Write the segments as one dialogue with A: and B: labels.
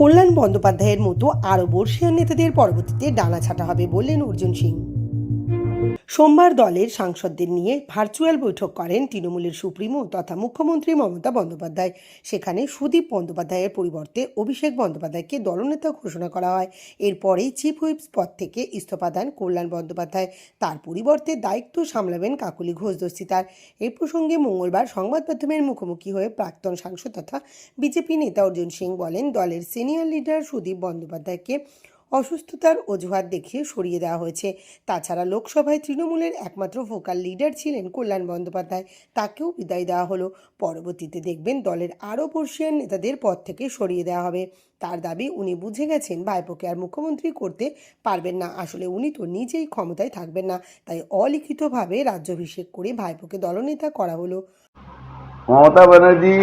A: কল্যাণ বন্দ্যোপাধ্যায়ের মতো আরও বর্ষীয় নেতাদের পরবর্তীতে ডানা ছাটা হবে বললেন অর্জুন সিং। সোমবার দলের সাংসদদের নিয়ে ভার্চুয়াল বৈঠক করেন তৃণমূলের সুপ্রিমো তথা মুখ্যমন্ত্রী মমতা বন্দ্যোপাধ্যায়। সেখানে সুদীপ বন্দ্যোপাধ্যায়ের পরিবর্তে অভিষেক বন্দ্যোপাধ্যায়কে দলনেতা ঘোষণা করা হয়। এরপরেই চিফ হুইপ পদ থেকে ইস্তফা দেন কল্যাণ বন্দ্যোপাধ্যায়। তার পরিবর্তে দায়িত্ব সামলাবেন কাকুলি ঘোষ দস্তিদার এই প্রসঙ্গে মঙ্গলবার সংবাদ মাধ্যমের মুখোমুখি হয়ে প্রাক্তন সাংসদ তথা বিজেপি নেতা অর্জুন সিং বলেন, দলের সিনিয়র লিডার সুদীপ বন্দ্যোপাধ্যায়কে অসুস্থতার অজুহাত দেখিয়ে সরিয়ে দেওয়া হয়েছে। তাছাড়া লোকসভায় তৃণমূলের একমাত্র ভোকাল লিডার ছিলেন কল্যাণ বন্দ্যোপাধ্যায়। তাকেও বিদায় দেওয়া হলো। পরবর্তীতে দেখবেন দলের আরও বর্ষিয়ান নেতাদের পদ থেকে সরিয়ে দেওয়া হবে। তার দাবি, উনি বুঝে গেছেন ভাইপোকে আর মুখ্যমন্ত্রী করতে পারবেন না। আসলে উনি তো নিজেই ক্ষমতায় থাকবেন না। তাই অলিখিতভাবে রাজ্যাভিষেক করে ভাইপোকে দলনেতা করা হলো।
B: মমতা ব্যানার্জি,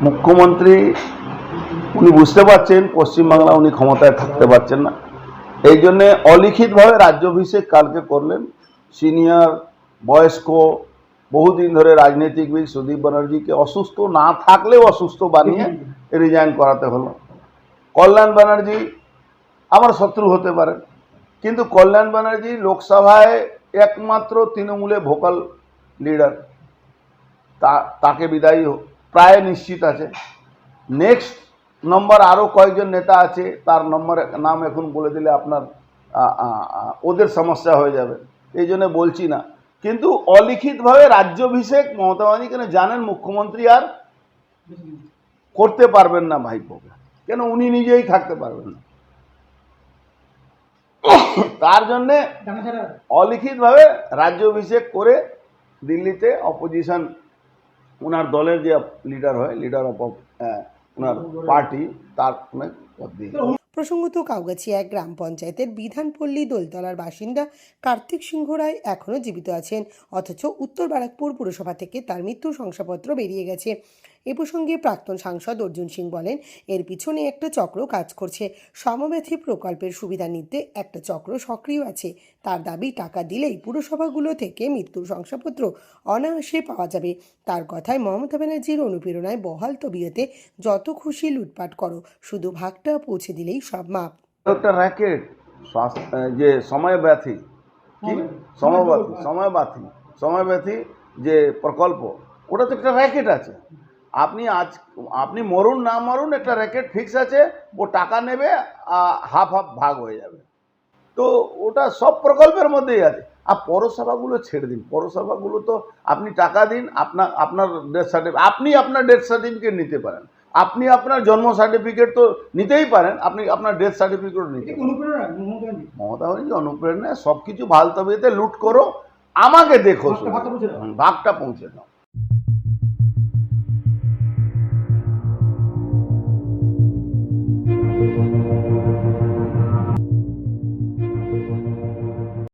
B: মুখ্যমন্ত্রী উনি বুঝতে পারছেন, পশ্চিমবাংলা উনি ক্ষমতায় থাকতে পারছেন না। এই জন্যে অলিখিতভাবে রাজ্যাভিষেক কালকে করলেন। সিনিয়র, বয়স্ক, বহুদিন ধরে রাজনীতিবিদ সুদীপ ব্যানার্জিকে অসুস্থ না থাকলেও অসুস্থ বানিয়ে রিজাইন করাতে হলো। কল্যাণ ব্যানার্জি আমার শত্রু হতে পারে কিন্তু কল্যাণ ব্যানার্জি লোকসভায় একমাত্র তৃণমূলে ভোকাল লিডার। তা, তাকে বিদায়ী প্রায় নিশ্চিত আছে। নেক্সট নম্বর আরও কয়েকজন নেতা আছে, তার নম্বর, নাম এখন বলে দিলে আপনার ওদের সমস্যা হয়ে যাবে। এই জন্য বলছি না। কিন্তু অলিখিতভাবে রাজ্যাভিষেক মমতা ব্যানার্জি কেন জানেন মুখ্যমন্ত্রী আর করতে পারবেন না ভাইপোকে কেন উনি নিজেই থাকতে পারবেন না। তার জন্যে অলিখিতভাবে রাজ্যাভিষেক করে দিল্লিতে অপোজিশন ওনার দলের যে লিডার হয় লিডার অফ ওনার পার্টি তার
A: গ্রাম পঞ্চায়েতের বিধানপল্লী দোলতলার বাসিন্দা কার্তিক সিংহ রায় এখনও জীবিত আছেন, অথচ উত্তর বারাকপুর পুরসভা থেকে তার মৃত্যুর শংসাপত্র বেরিয়ে গেছে। এ প্রসঙ্গে প্রাক্তন সাংসদ অর্জুন সিং বলেন এর পিছনে একটা চক্র কাজ করছে। সমব্যথী প্রকল্পের সুবিধা নিতে একটা চক্র সক্রিয় আছে। তার দাবি টাকা দিলেই পুরসভাগুলো থেকে মৃত্যুর শংসাপত্র অনায়াসে পাওয়া যাবে। তার কথায় মমতা ব্যানার্জির অনুপ্রেরণায় বহাল তবিয়তে যত খুশি লুটপাট করো শুধু ভাগটা পৌঁছে দিলেই সব মাপ।
B: একটা র্যাকেট স্বাস্থ্য যে সময় ব্যথী কি সময়ব্যাথী সময়ব্যাথী সময়ব্যাথী যে প্রকল্প ওটা তো একটা র্যাকেট আছে। আপনি আজ আপনি মরুন না মরুন একটা র্যাকেট ফিক্স আছে ও টাকা নেবে হাফ হাফ ভাগ হয়ে যাবে। তো ওটা সব প্রকল্পের মধ্যেই আছে। আর পৌরসভাগুলো ছেড়ে দিন। পৌরসভাগুলো তো আপনি টাকা দিন আপনার আপনার ডেথ সার্টিফিকেট আপনি আপনার ডেথ সার্টিফিকেট নিতে পারেন। আপনি আপনার জন্ম সার্টিফিকেট তো নিতেই পারেন আপনি আপনার ডেথ সার্টিফিকেট নিতে মমতা ব্যানার্জি অনুপ্রেরণায় সব কিছু ভালো তবিয়েতে লুট করো আমাকে দেখো ভাগটা পৌঁছে দাও।